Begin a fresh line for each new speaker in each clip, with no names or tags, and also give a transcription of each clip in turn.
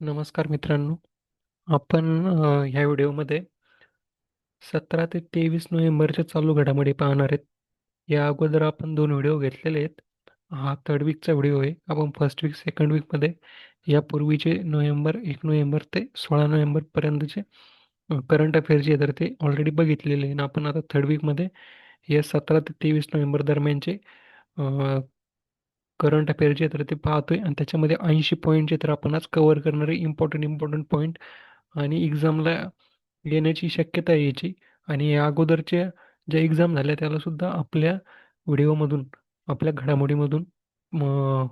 नमस्कार मित्रांनो. आपण अ, ह्या व्हिडिओमध्ये सतरा ते तेवीस नोव्हेंबरच्या चालू घडामोडी पाहणार आहेत. या अगोदर आपण दोन व्हिडिओ घेतलेले आहेत. हा थर्ड वीकचा व्हिडिओ आहे. आपण फर्स्ट वीक सेकंड वीकमध्ये यापूर्वीचे नोव्हेंबर एक नोव्हेंबर ते सोळा नोव्हेंबरपर्यंतचे करंट अफेअर्स जे तर ते ऑलरेडी बघितलेले आहे आणि आपण आता थर्ड वीकमध्ये या सतरा ते तेवीस नोव्हेंबर दरम्यानचे करंट अफेअर जे तर ते पाहतोय. आणि त्याच्यामध्ये ऐंशी पॉईंट जे तर आपण आज कव्हर करणारे इम्पॉर्टंट इम्पॉर्टंट पॉईंट आणि एक्झामला येण्याची शक्यता आहे याची. आणि या अगोदरच्या ज्या एक्झाम झाल्या त्याला सुद्धा आपल्या व्हिडिओमधून आपल्या घडामोडीमधून म-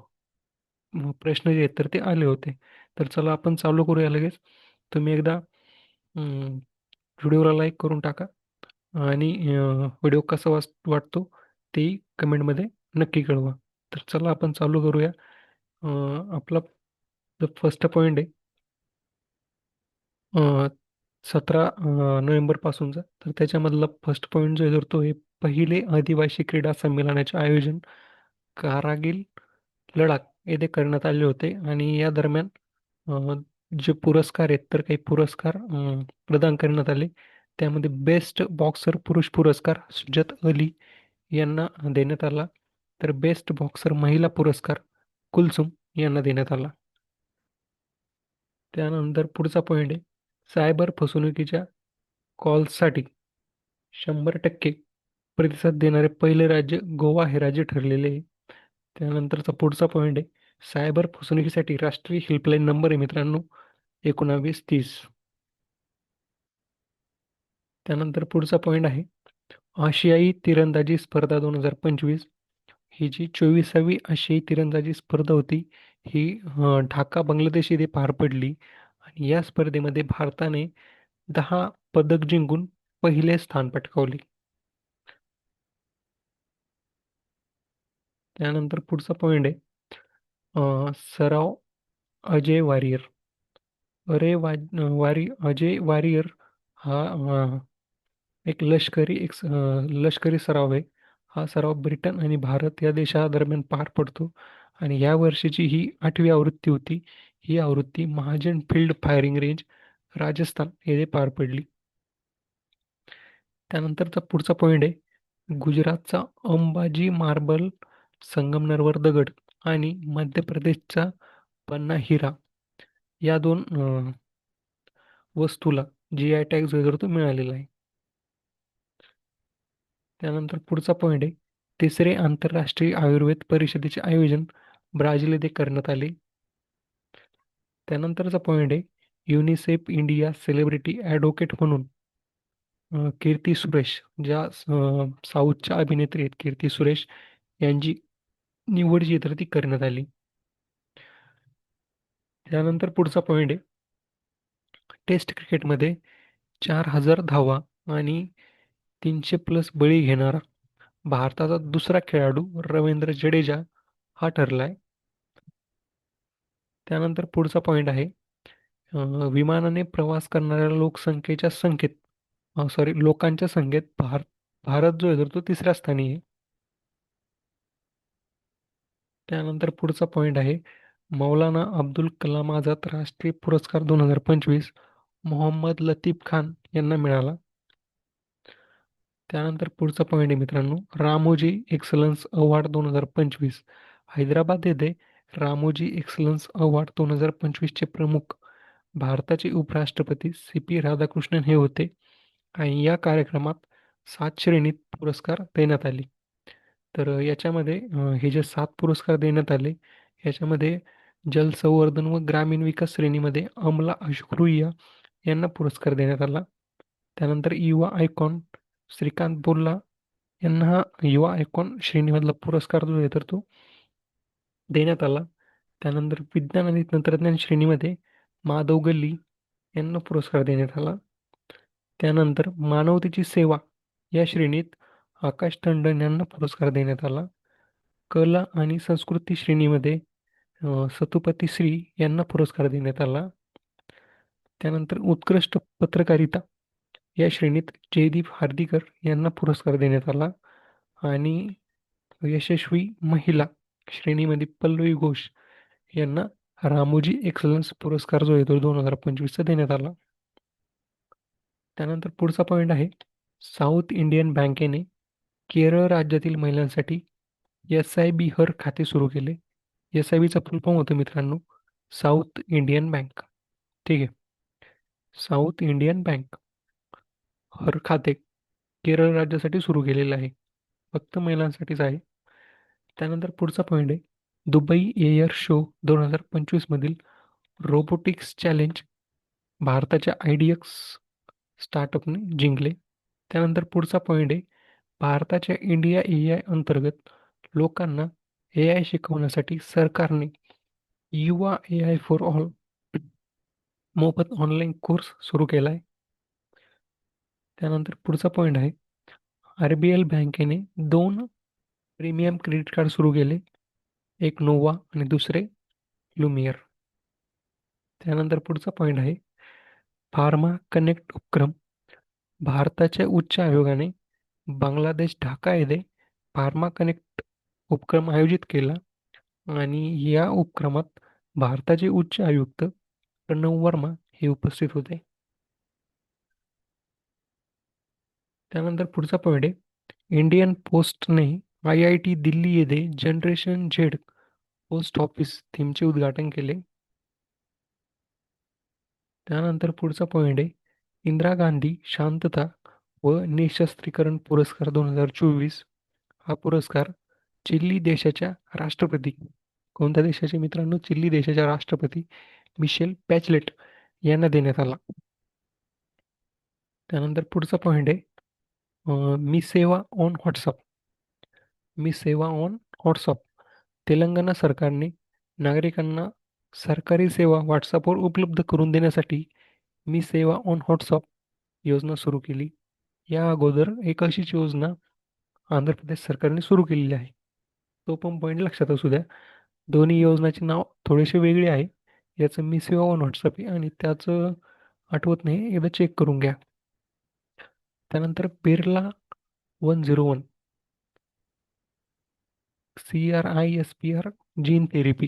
प्रश्न जे आहेत तर ते आले होते. तर चला आपण चालू करूया लगेच. तुम्ही एकदा व्हिडिओला लाईक करून टाका. आणि व्हिडिओ कसा वाच वाटतो तेही कमेंटमध्ये नक्की कळवा. तर चला आपण चालू करूया. आपला जो फर्स्ट पॉईंट आहे. सतरा नोव्हेंबरपासूनचा तर त्याच्यामधला फर्स्ट पॉईंट जो धरतो हे पहिले आदिवासी क्रीडा संमेलनाचे आयोजन कारागिल लडाख येथे करण्यात आले होते. आणि या दरम्यान जे पुरस्कार आहेत तर काही पुरस्कार प्रदान करण्यात आले. त्यामध्ये बेस्ट बॉक्सर पुरुष पुरस्कार सुजत अली यांना देण्यात आला. तर बेस्ट बॉक्सर महिला पुरस्कार कुलसुम यांना देण्यात आला. त्यानंतर पुढचा पॉईंट आहे. सायबर फसवणुकीच्या कॉल्ससाठी शंभर टक्के प्रतिसाद देणारे पहिले राज्य गोवा हे राज्य ठरलेले आहे. त्यानंतरचा पुढचा पॉईंट आहे. सायबर फसवणुकीसाठी राष्ट्रीय हेल्पलाईन नंबर आहे मित्रांनो. एकोणावीस तीस. त्यानंतर पुढचा पॉईंट आहे. आशियाई तिरंदाजी स्पर्धा दोन हजार पंचवीस. ही जी चोवीसावी आशियाई तिरंदाजी स्पर्धा होती ही ढाका बांगलादेश येथे पार पडली आणि या स्पर्धेमध्ये भारताने दहा पदक जिंकून पहिले स्थान पटकावले. त्यानंतर पुढचा पॉईंट आहे सराव अजय वारियर. अरे वा वारी अजय वारियर हा एक लष्करी एक लष्करी सराव आहे. हा सराव ब्रिटन आणि भारत या देशादरम्यान पार पडतो. आणि या वर्षीची ही आठवी आवृत्ती होती. ही आवृत्ती Mahajan field firing range Rajasthan येथे पार पडली. त्यानंतरचा पुढचा पॉईंट आहे. गुजरातचा अंबाजी मार्बल संगमनरवर दगड आणि मध्य प्रदेशचा पन्ना हिरा या दोन वस्तूला जी आय टॅग वगैरे तो मिळालेला आहे. त्यानंतर पुढचा पॉईंट आहे. तिसरे आंतरराष्ट्रीय आयुर्वेद परिषदेचे आयोजन ब्राझील येथे करण्यात आले. त्यानंतरचा पॉईंट आहे. युनिसेफ इंडिया सेलिब्रिटी ॲडव्होकेट म्हणून कीर्ती सुरेश ज्या साऊथच्या अभिनेत्री आहेत कीर्ती सुरेश यांची निवड जी तर ती करण्यात आली. त्यानंतर पुढचा पॉईंट आहे. टेस्ट क्रिकेटमध्ये चार हजार धावा आणि तीनशे प्लस बळी घेणारा भारताचा दुसरा खेळाडू रवींद्र जडेजा हा ठरलाय. त्यानंतर पुढचा पॉईंट आहे. विमानाने प्रवास करणाऱ्या लोकसंख्येच्या संख्येत सॉरी लोकांच्या संख्येत भारत भारत जो आहे तर तो तिसऱ्या स्थानी आहे. त्यानंतर पुढचा पॉईंट आहे. मौलाना अब्दुल कलाम आझाद राष्ट्रीय पुरस्कार दोन हजार पंचवीस मोहम्मद लतीफ खान यांना मिळाला. त्यानंतर पुढचा पॉईंट आहे मित्रांनो रामोजी एक्सलन्स अवॉर्ड दोन हजार पंचवीस. हैदराबाद येथे रामोजी एक्सलन्स अवॉर्ड दोन हजार पंचवीसचे प्रमुख भारताचे उपराष्ट्रपती सी पी राधाकृष्णन हे होते आणि या कार्यक्रमात सात श्रेणीत पुरस्कार देण्यात आले. तर याच्यामध्ये हे जे सात पुरस्कार देण्यात आले याच्यामध्ये जलसंवर्धन व ग्रामीण विकास श्रेणीमध्ये अमला अशोक यांना पुरस्कार देण्यात आला. त्यानंतर युवा आयकॉन श्रीकांत बोल्ला यांना हा युवा आयकॉन श्रेणीमधला पुरस्कार जो आहे तर तो देण्यात आला. त्यानंतर विज्ञान आणि तंत्रज्ञान श्रेणीमध्ये माधव गल्ली यांना पुरस्कार देण्यात आला. त्यानंतर मानवतेची सेवा या श्रेणीत आकाश टंडन यांना पुरस्कार देण्यात आला. कला आणि संस्कृती श्रेणीमध्ये सतुपती श्री यांना पुरस्कार देण्यात आला. त्यानंतर उत्कृष्ट पत्रकारिता या श्रेणीत जयदीप हार्दीकर यांना पुरस्कार देण्यात आला आणि यशस्वी महिला श्रेणीमध्ये पल्लवी घोष यांना रामोजी एक्सलन्स पुरस्कार जो आहे तो दोन हजार पंचवीसचा देण्यात आला. त्यानंतर पुढचा पॉईंट आहे साऊथ इंडियन बँकेने केरळ राज्यातील महिलांसाठी एस आय बी हर खाते सुरू केले. एस आय बीचा फुल फॉर्म होतो मित्रांनो साऊथ इंडियन बँक. ठीक आहे. South Indian bank. हर खाते केरळ राज्यासाठी सुरू केलेलं आहे. फक्त महिलांसाठीच आहे. त्यानंतर पुढचा पॉईंट आहे. दुबई एअर शो दोन हजार पंचवीसमधील रोबोटिक्स चॅलेंज भारताच्या आय डी एक्स स्टार्टअपने जिंकले. त्यानंतर पुढचा पॉईंट आहे. भारताच्या इंडिया ए आय अंतर्गत लोकांना ए आय शिकवण्यासाठी सरकारने Yuva A I for all मोफत ऑनलाईन कोर्स सुरू केला आहे त्यानंतर पुढचा पॉईंट आहे. आर बी एल बँकेने दोन प्रीमियम क्रेडिट कार्ड सुरू केले. एक नोवा आणि दुसरे लुमियर त्यानंतर पुढचा पॉईंट आहे. फार्मा कनेक्ट उपक्रम. भारताच्या उच्च आयोगाने बांगलादेश ढाका येथे फार्मा कनेक्ट उपक्रम आयोजित केला आणि या उपक्रमात भारताचे उच्च आयुक्त प्रणव वर्मा हे उपस्थित होते. त्यानंतर पुढचा पॉईंट आहे. इंडियन पोस्टने आय आय टी दिल्ली येथे जनरेशन झेड पोस्ट ऑफिस थीमचे उद्घाटन केले. त्यानंतर पुढचा पॉईंट आहे. इंदिरा गांधी शांतता व निशस्त्रीकरण पुरस्कार दोन हजार चोवीस. हा पुरस्कार चिल्ली देशाच्या राष्ट्रपती कोणत्या देशाचे मित्रांनो? चिल्ली देशाच्या राष्ट्रपती मिशेल पॅचलेट यांना देण्यात आला. त्यानंतर पुढचा पॉईंट आहे. मी सेवा ऑन व्हॉट्सअप. मी सेवा ऑन व्हॉट्सअप. तेलंगणा सरकारने नागरिकांना सरकारी सेवा व्हॉट्सअपवर उपलब्ध करून देण्यासाठी मी सेवा ऑन व्हॉट्सअप योजना सुरू केली. या अगोदर एक अशीच योजना आंध्र प्रदेश सरकारने सुरू केलेली आहे. तो पण पॉईंट लक्षात असू द्या. दोन्ही योजनाचे नाव थोडेसे वेगळे आहे. याचं मी सेवा ऑन व्हॉट्सअप आहे आणि त्याचं आठवत नाही. एकदा चेक करून घ्या. त्यानंतर Birla one zero one. C R I S P R gene therapy.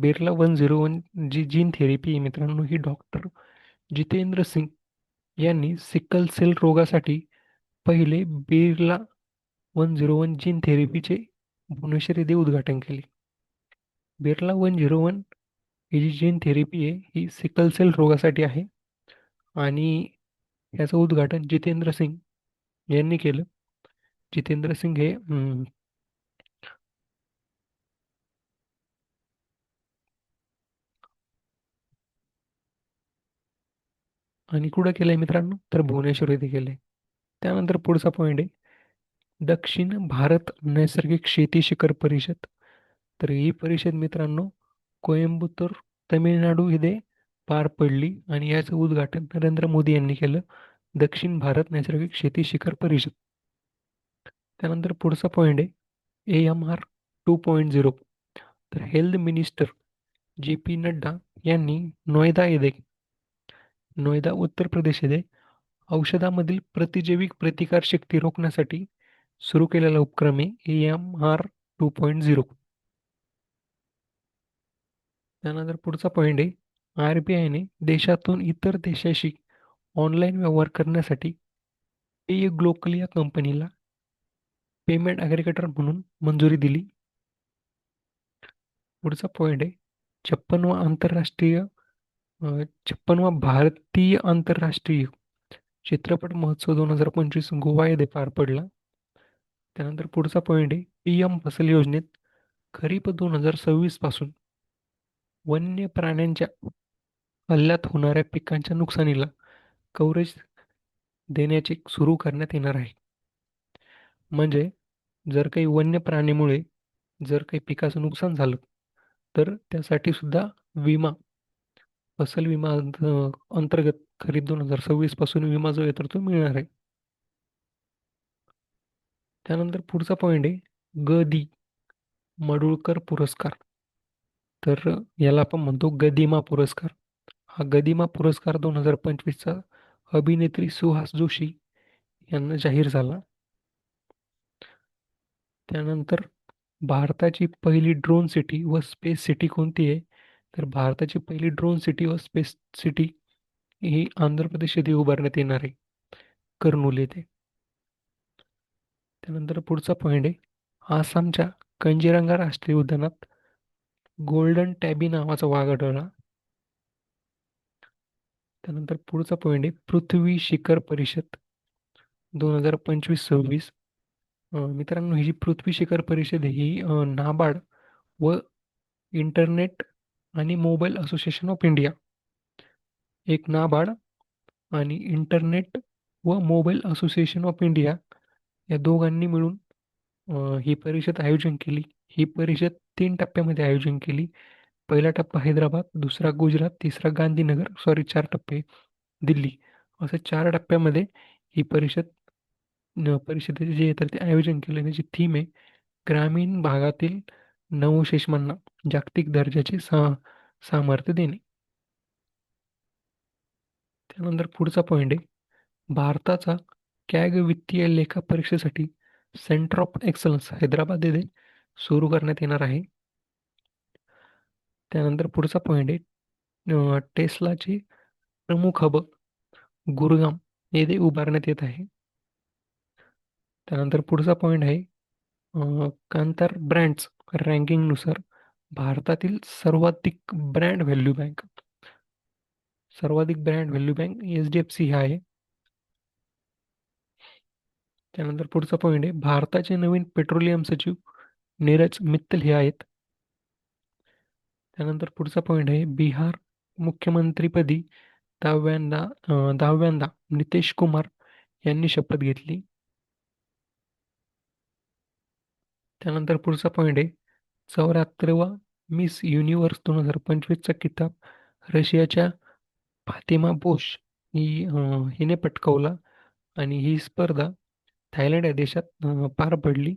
Birla one zero one G gene therapy आहे मित्रांनो ही डॉक्टर जितेंद्र सिंग यांनी सिकल सेल रोगासाठी पहिले Birla one zero one gene थेरपीचे Bhubaneswar येथे उद्घाटन केले. बिर्ला वन झिरो वन ही जी जीन थेरपी आहे ही सिकल सेल रोगासाठी आहे. आणि याचं उद्घाटन जितेंद्र सिंग यांनी केलं. जितेंद्र सिंग हे आणि कुठं केलंय मित्रांनो? तर भुवनेश्वर येथे केलंय. त्यानंतर पुढचा पॉईंट आहे. दक्षिण भारत नैसर्गिक शेती शिखर परिषद. तर ही परिषद मित्रांनो कोइंबतूर तमिळनाडू इथे पार पडली आणि याचं उद्घाटन नरेंद्र मोदी यांनी केलं. दक्षिण भारत नैसर्गिक शेती शिखर परिषद. त्यानंतर पुढचा पॉईंट आहे A M R two point zero तर health minister J P Nadda यांनी नोएदा येथे नोएदा उत्तर प्रदेश येथे औषधामधील प्रतिजैविक प्रतिकारशक्ती रोखण्यासाठी सुरू केलेला उपक्रम आहे A M R two point zero त्यानंतर पुढचा पॉईंट आहे आर बी आयने देशातून इतर देशाशी ऑनलाईन व्यवहार करण्यासाठी पे ग्लोकल या कंपनीला पेमेंट ॲग्रिगेटर म्हणून मंजुरी दिली. पुढचा पॉईंट आहे छप्पनवा आंतरराष्ट्रीय छप्पनवा भारतीय आंतरराष्ट्रीय चित्रपट महोत्सव दोन हजार पंचवीस गोवा येथे पार पडला. त्यानंतर पुढचा पॉईंट आहे पी एम फसल योजनेत खरीप दोन हजार सव्वीसपासून वन्य प्राण्यांच्या हल्ल्यात होणाऱ्या पिकांच्या नुकसानीला कव्हरेज देण्याचे सुरू करण्यात येणार आहे. म्हणजे जर काही वन्य प्राणीमुळे जर काही पिकाचं नुकसान झालं तर त्यासाठी सुद्धा विमा फसल विमा अंतर्गत खरीप दोन हजार सव्वीसपासून विमा जो येतो तर तो मिळणार आहे. त्यानंतर पुढचा पॉईंट आहे गदी मडुळकर पुरस्कार. तर याला आपण म्हणतो गदिमा पुरस्कार. हा गदिमा पुरस्कार दोन हजार पंचवीसचा अभिनेत्री सुहास जोशी यांना जाहीर झाला. त्यानंतर भारताची पहिली ड्रोन सिटी व स्पेस सिटी कोणती आहे? तर भारताची पहिली ड्रोन सिटी व स्पेस सिटी ही आंध्र प्रदेश येथे उभारण्यात येणार आहे. कर्नूल येथे. त्यानंतर पुढचा पॉईंट आहे. आसामच्या कंजिरंगा राष्ट्रीय उद्यानात गोल्डन टॅबी नावाचा वाघ आढळला. त्यानंतर पुढचा पॉईंट आहे पृथ्वी शिखर परिषद दोन हजार पंचवीस सव्वीस. मित्रांनो ही जी पृथ्वी शिखर परिषद आहे ही नाबार्ड व इंटरनेट आणि मोबाईल असोसिएशन ऑफ इंडिया. एक नाबार्ड आणि इंटरनेट व मोबाईल असोसिएशन ऑफ इंडिया या दोघांनी मिळून ही परिषद आयोजन केली. ही परिषद तीन टप्प्यामध्ये आयोजन केली. पहिला टप्पा हैदराबाद दुसरा गुजरात तिसरा गांधीनगर सॉरी चार टप्पे दिल्ली. असं चार टप्प्यामध्ये ही परिषद परिषदेचे जे तर ते आयोजन केलं त्याची थीम आहे ग्रामीण भागातील नवशेषमांना जागतिक दर्जाचे सा सामर्थ्य देणे. त्यानंतर पुढचा पॉईंट आहे भारताचा कॅग वित्तीय लेखा परीक्षेसाठी सेंटर ऑफ एक्सलन्स हैदराबाद येथे सुरू करण्यात येणार आहे. त्यानंतर पुढचा पॉईंट आहे टेस्लाचे प्रमुख हब गुरगाम येथे उभारण्यात येत आहे. त्यानंतर पुढचा पॉईंट आहे कांतार ब्रँड्स रँकिंगनुसार भारतातील सर्वाधिक ब्रँड व्हॅल्यू बँक सर्वाधिक brand value bank H D F C आहे. त्यानंतर पुढचा पॉईंट आहे भारताचे नवीन पेट्रोलियम सचिव नीरज मित्तल हे आहेत. त्यानंतर पुढचा पॉईंट आहे बिहार मुख्यमंत्रीपदी दहाव्यांदा दहाव्यांदा नितेश कुमार यांनी शपथ घेतली. त्यानंतर पुढचा पॉईंट आहे चौऱ्याहत्तरवा मिस युनिव्हर्स दोन हजार पंचवीसचा किताब रशियाच्या फातिमा बोश ही हिने पटकावला आणि ही स्पर्धा थायलंड या देशात पार पडली.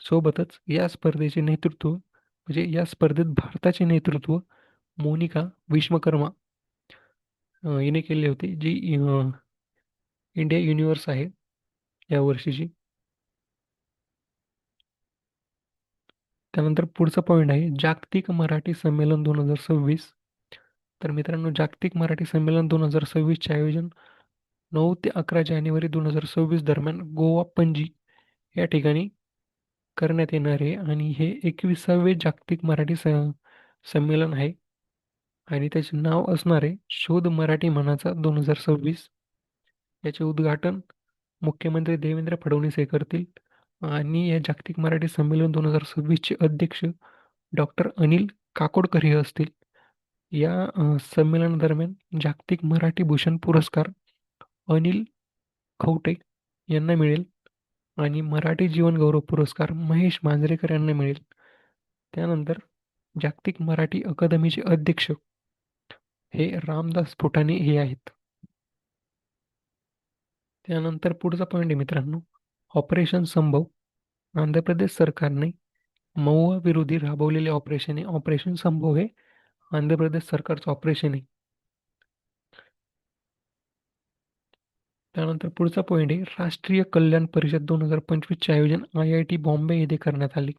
सोबतच या स्पर्धेचे नेतृत्व म्हणजे या स्पर्धेत भारताचे नेतृत्व मोनिका विश्वकर्मा हिने केले होते जी इंडिया युनिव्हर्स आहे या वर्षीची. त्यानंतर पुढचा पॉईंट आहे जागतिक मराठी संमेलन दोन हजार सव्वीस. तर मित्रांनो जागतिक मराठी संमेलन दोन हजार सव्वीसचे आयोजन नऊ ते अकरा जानेवारी दोन हजार सव्वीस दरम्यान गोवा पणजी या ठिकाणी करण्यात येणार आहे आणि हे एकविसावे जागतिक मराठी स संमेलन आहे. आणि त्याचे नाव असणार आहे शोध मराठी मनाचा दोन हजार सव्वीस. याचे उद्घाटन मुख्यमंत्री देवेंद्र फडणवीस हे करतील. आणि या जागतिक मराठी संमेलन दोन हजार सव्वीसचे अध्यक्ष डॉक्टर अनिल काकोडकर हे असतील. या संमेलनादरम्यान जागतिक मराठी भूषण पुरस्कार अनिल खवटे यांना मिळेल. आणि मराठी जीवनगौरव पुरस्कार महेश मांजरेकर यांना मिळेल. त्यानंतर जागतिक मराठी अकादमीचे अध्यक्ष हे रामदास फुटाणे हे आहेत. त्यानंतर पुढचा पॉईंट आहे मित्रांनो ऑपरेशन संभव. आंध्र प्रदेश सरकारने मऊआ विरोधी राबवलेले ऑपरेशन आहे. ऑपरेशन संभव हे आंध्र प्रदेश सरकारचं ऑपरेशन आहे. त्यानंतर पुढचा पॉईंट आहे राष्ट्रीय कल्याण परिषद दोन हजार पंचवीसचे आयोजन आय आय टी बॉम्बे येथे करण्यात आले.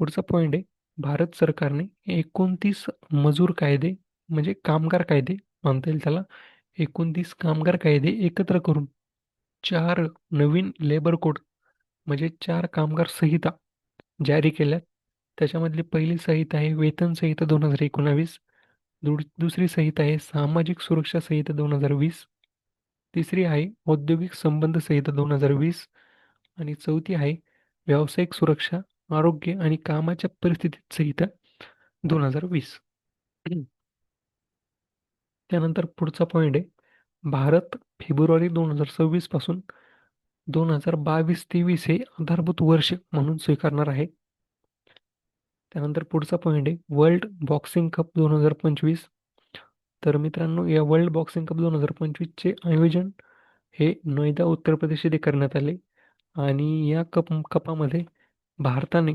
पुढचा पॉईंट आहे भारत सरकारने एकोणतीस मजूर कायदे म्हणजे कामगार कायदे म्हणता येईल त्याला एकोणतीस कामगार कायदे एकत्र करून चार नवीन लेबर कोड म्हणजे चार कामगार संहिता जारी केल्यात. त्याच्यामधली पहिली संहिता आहे वेतन संहिता दोन हजार एकोणावीस. दुसरी संहिता आहे सामाजिक सुरक्षा संहिता दोन हजार वीस. तिसरी आहे औद्योगिक संबंध संहिता दोन हजार वीस. आणि चौथी आहे व्यावसायिक सुरक्षा आरोग्य आणि कामाच्या परिस्थितीत संहिता दोन हजार वीस. त्यानंतर पुढचा पॉईंट आहे. भारत फेब्रुवारी दोन हजार सव्वीसपासून दोन हजार बावीस तेवीस हे आधारभूत वर्ष म्हणून स्वीकारणार आहे. त्यानंतर पुढचा पॉईंट आहे वर्ल्ड बॉक्सिंग कप दोन हजार पंचवीस. तर मित्रांनो या वर्ल्ड बॉक्सिंग कप दोन हजार पंचवीसचे आयोजन हे नोयदा उत्तर प्रदेश येथे करण्यात आले. आणि या कप कपामध्ये भारताने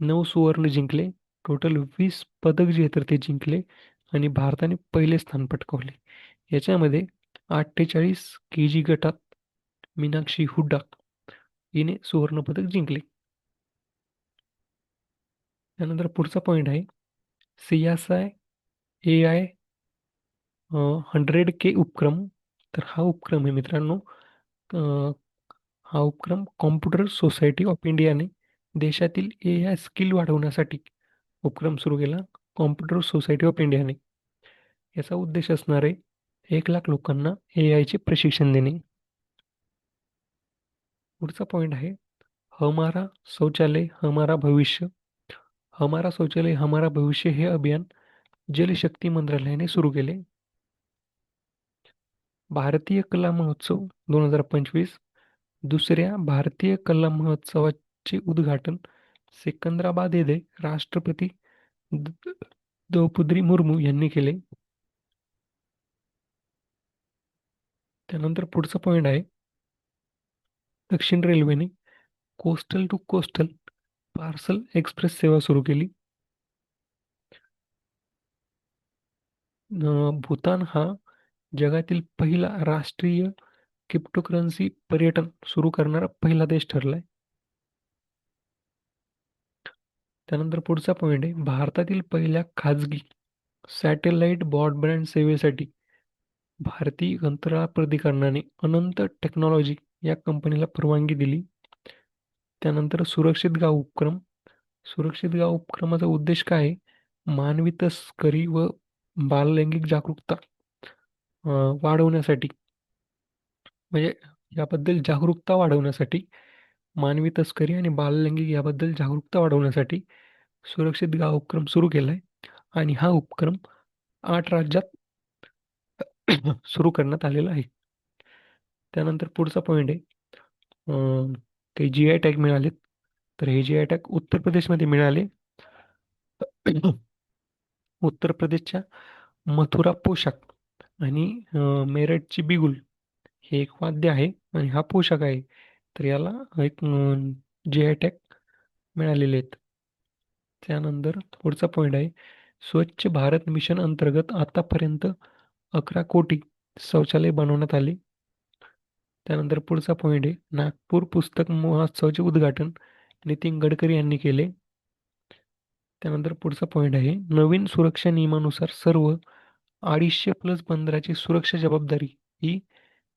नऊ सुवर्ण जिंकले टोटल वीस पदक जे तर ते जिंकले आणि भारताने पहिले स्थान पटकावले. याच्यामध्ये अठ्ठेचाळीस के जी गटात मीनाक्षी हुड्डा हिने सुवर्णपदक जिंकले. त्यानंतर पुढचा पॉईंट आहे. C S I A I hundred K उपक्रम. तर हा उपक्रम आहे मित्रांनो. हा उपक्रम कॉम्प्युटर सोसायटी ऑफ इंडियाने देशातील ए आय स्किल वाढवण्यासाठी उपक्रम सुरू केला. कॉम्प्युटर सोसायटी ऑफ इंडियाने याचा उद्देश असणार आहे एक लाख लोकांना ए आयचे प्रशिक्षण देणे. पुढचा पॉईंट आहे. हमारा शौचालय हमारा भविष्य. हमारा शौचालय हमारा भविष्य हे अभियान जलशक्ती मंत्रालयाने सुरू केले. भारतीय कला महोत्सव दोन हजार पंचवीस दुसऱ्या भारतीय कला महोत्सवाचे उद्घाटन सिकंदराबाद येथे राष्ट्रपती द्रौपदी मुर्मू यांनी केले. त्यानंतर पुढचा पॉईंट आहे. दक्षिण रेल्वेने coastal to coastal parcel express सेवा सुरू केली. भूतान हा जगातील पहिला राष्ट्रीय क्रिप्टोकरन्सी पर्यटन सुरू करणारा पहिला देश ठरलाय. त्यानंतर पुढचा पॉईंट आहे. भारतातील पहिल्या खाजगी सॅटेलाइट ब्रॉडबँड सेवेसाठी भारतीय अंतराळ प्राधिकरणाने अनंत टेक्नॉलॉजी या कंपनीला परवानगी दिली. त्यानंतर सुरक्षित गाव उपक्रम. सुरक्षित गाव उपक्रमाचा उद्देश काय? आहे मानवी तस्करी व बाललैंगिक जागरूकता वाढवण्यासाठी. म्हणजे याबद्दल जागरूकता वाढवण्यासाठी मानवी तस्करी आणि बाललैंगिक याबद्दल जागरूकता वाढवण्यासाठी सुरक्षित गाव उपक्रम सुरू केला आहे आणि हा उपक्रम आठ राज्यात सुरू करण्यात आलेला आहे. त्यानंतर पुढचा पॉईंट आहे. काही जी आय टॅग मिळालेत. तर हे जी आय टॅग उत्तर प्रदेशमध्ये मिळाले. उत्तर प्रदेशच्या मथुरा पोशाख आणि मेरठची बिगुल हे एक वाद्य आहे आणि हा पोशाख आहे. तर याला एक जी आय टॅग मिळालेले आहेत. त्यानंतर पुढचा पॉईंट आहे. स्वच्छ भारत मिशन अंतर्गत आतापर्यंत अकरा कोटी शौचालय बनवण्यात आले. त्यानंतर पुढचा पॉईंट आहे. नागपूर पुस्तक महोत्सवाचे उद्घाटन नितीन गडकरी यांनी केले. त्यानंतर पुढचा पॉईंट आहे. नवीन सुरक्षा नियमानुसार सर्व अडीचशे प्लस बंदराची सुरक्षा जबाबदारी ही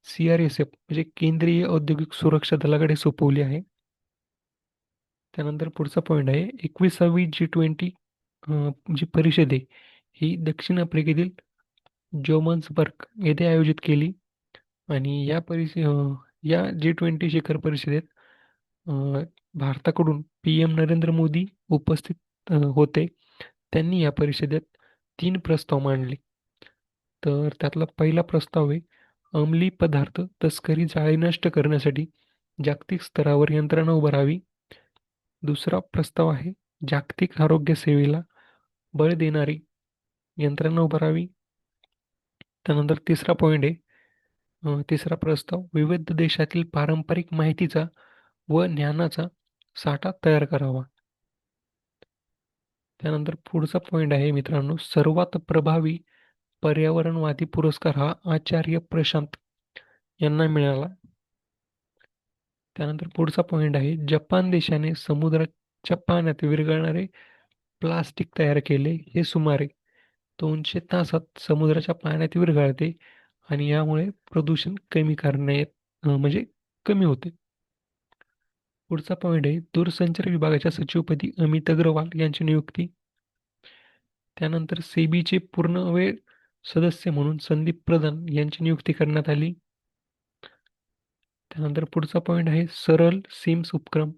सी आर एस एफ म्हणजे केंद्रीय औद्योगिक सुरक्षा दलाकडे सोपवली आहे. त्यानंतर पुढचा पॉईंट आहे. एकविसावी जी ट्वेंटी जी परिषद आहे ही दक्षिण आफ्रिकेतील जोमन्सबर्ग येथे आयोजित केली. आणि या परिषे या जी ट्वेंटी शिखर परिषदेत भारताकडून पी एम नरेंद्र मोदी उपस्थित होते. त्यांनी या परिषदेत तीन प्रस्ताव मांडले. तर त्यातला पहिला प्रस्ताव आहे अंमली पदार्थ तस्करी जाळी नष्ट करण्यासाठी जागतिक स्तरावर यंत्रणा उभारावी दुसरा प्रस्ताव आहे जागतिक आरोग्य सेवेला बळ देणारी यंत्रणा उभारावी त्यानंतर तिसरा पॉईंट आहे तिसरा प्रस्ताव विविध देशातील पारंपरिक माहितीचा व ज्ञानाचा साठा तयार करावा. त्यानंतर पुढचा पॉईंट आहे मित्रांनो सर्वात प्रभावी पर्यावरणवादी पुरस्कार हा आचार्य प्रशांत यांना मिळाला. त्यानंतर पुढचा पॉईंट आहे जपान देशाने समुद्राच्या पाण्यात विरघळणारे प्लास्टिक तयार केले. हे सुमारे दोनशे तासात समुद्राच्या पाण्यात विरघळते. आणि यामुळे प्रदूषण कमी करण्यात म्हणजे कमी होते. पुढचा पॉईंट आहे दूरसंचार विभागाच्या सचिवपदी अमित अग्रवाल यांची नियुक्ती. त्यानंतर सेबीचे पूर्णवेळ सदस्य म्हणून संदीप प्रधान यांची नियुक्ती करण्यात आली. त्यानंतर पुढचा पॉईंट आहे सरल सिम्स उपक्रम.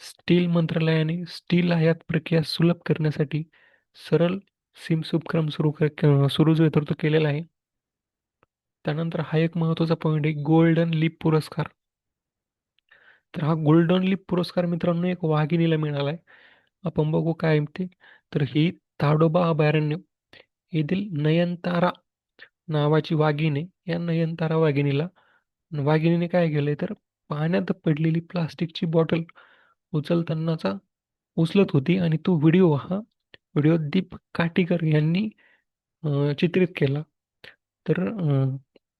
स्टील मंत्रालयाने स्टील आयात प्रक्रिया सुलभ करण्यासाठी सरळ सिम्स उपक्रम सुरू सुरू जो तर तो केलेला आहे. त्यानंतर हा एक महत्त्वाचा पॉईंट आहे गोल्डन लीप पुरस्कार. तर हा गोल्डन लीप पुरस्कार मित्रांनो एक वाघिणीला मिळाला आहे आपण बघू काय ते. तर ही ताडोबा अभयारण्य येथील नयनतारा नावाची वाघिणी या नयनतारा वाघिणीला. वाघिणीने काय केलंय तर पाण्यात पडलेली प्लास्टिकची बॉटल उचलतानाचा उचलत होती आणि तो व्हिडिओ हा व्हिडिओ दीप काटीकर यांनी चित्रित केला. तर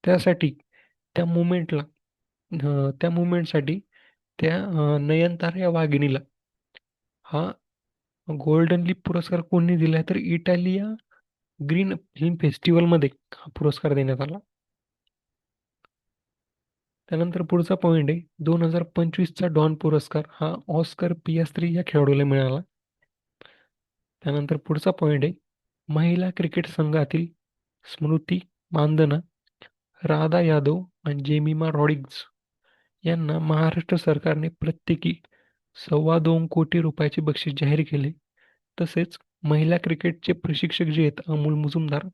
त्यासाठी त्या मुमेंटला त्या मुमेंटसाठी त्या नयनतारा या वाघिणीला हा गोल्डन लीप पुरस्कार कोणी दिला तर इटालिया ग्रीन फिल्म फेस्टिवलमध्ये हा पुरस्कार देण्यात आला. त्यानंतर पुढचा पॉईंट आहे दोन हजार पंचवीसचा डॉन पुरस्कार हा ऑस्कर पियास्त्री या खेळाडूला मिळाला. त्यानंतर पुढचा पॉईंट आहे महिला क्रिकेट संघातील स्मृती मानधना राधा यादव आणि जेमिमा रॉड्रिग्ज यांना महाराष्ट्र सरकारने प्रत्येकी सव्वा दोन कोटी रुपयाचे बक्षीस जाहीर केले. तसेच महिला क्रिकेटचे प्रशिक्षक जे आहेत अमोल मुजुमदार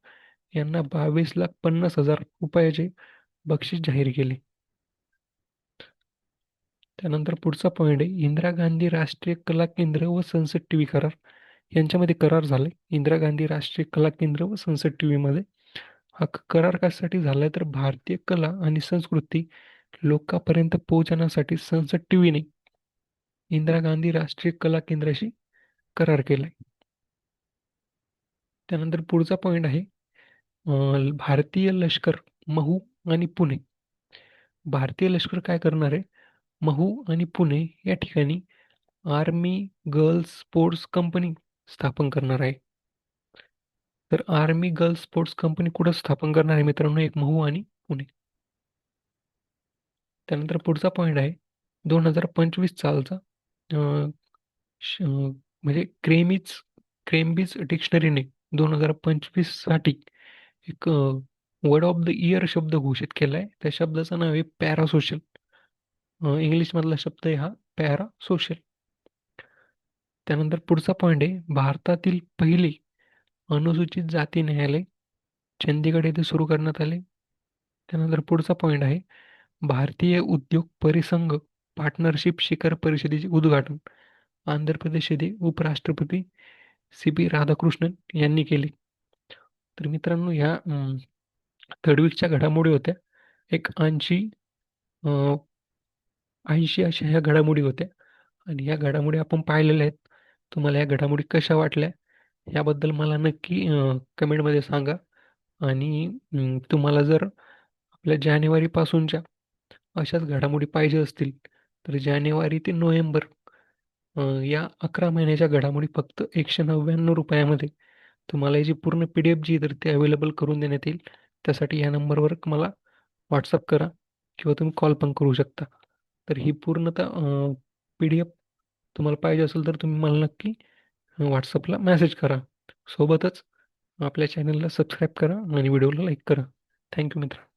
यांना बावीस लाख पन्नास हजार रुपयाचे बक्षीस जाहीर केले. त्यानंतर पुढचा पॉईंट आहे इंदिरा गांधी राष्ट्रीय कला केंद्र व संसद टी व्ही करार. यांच्यामध्ये करार झाले इंदिरा गांधी राष्ट्रीय कला केंद्र व संसद टी व्हीमध्ये हा करार कशासाठी झाला तर भारतीय कला आणि संस्कृती लोकांपर्यंत पोहोचण्यासाठी संसद टी व्हीने इंदिरा गांधी राष्ट्रीय कला केंद्राशी करार केलाय. त्यानंतर पुढचा पॉईंट आहे भारतीय लष्कर महू आणि पुणे. भारतीय लष्कर काय करणार आहे? महू आणि पुणे या ठिकाणी आर्मी गर्ल्स स्पोर्ट्स कंपनी स्थापन करणार आहे. तर आर्मी गर्ल स्पोर्ट्स कंपनी कुठं स्थापन करणार आहे मित्रांनो? एक महू आणि पुणे. त्यानंतर पुढचा पॉईंट आहे. दोन हजार पंचवीस सालचा म्हणजे क्रेमीज क्रेमबीज डिक्शनरीने दोन हजार पंचवीससाठी एक वर्ड ऑफ द इयर शब्द घोषित केला आहे त्या शब्दाचं नाव आहे पॅरासोशल इंग्लिशमधला शब्द आहे हा पॅरा सोशल त्यानंतर पुढचा पॉईंट आहे. भारतातील पहिले अनुसूचित जाती न्यायालय चंदीगड येथे सुरू करण्यात आले. त्यानंतर पुढचा पॉईंट आहे भारतीय उद्योग परिसंघ पार्टनरशिप शिखर परिषदेचे उद्घाटन. आंध्र प्रदेश येथे उपराष्ट्रपती सी पी राधाकृष्णन यांनी केले. तर मित्रांनो ह्या थर्ड घडामोडी होत्या. एक ऐंशी ऐंशी अशा ह्या घडामोडी होत्या. आणि ह्या घडामोडी आपण पाहिलेल्या आहेत. तुम्हाला या घडामोडी कशा वाटल्या? याबद्दल मला नक्की कमेंटमध्ये सांगा. आणि तुम्हाला जर आपल्या जानेवारीपासूनच्या अशाच घडामोडी पाहिजे असतील तर जानेवारी ते नोव्हेंबर या अकरा महिन्याच्या घडामोडी फक्त एकशे नव्याण्णव रुपयामध्ये तुम्हाला याची पूर्ण पी डी एफ जी तर ती अवेलेबल करून देण्यात येईल. त्यासाठी या नंबरवर मला व्हॉट्सअप करा किंवा तुम्ही कॉल पण करू शकता. तर ही पूर्णतः पी डी एफ तुम्हाला पाहिजे असेल तर तुम्ही मला नक्की व्हॉट्सअपला मॅसेज करा. सोबतच आपल्या चॅनलला सबस्क्राईब करा आणि व्हिडिओला लाईक करा. थँक्यू मित्र.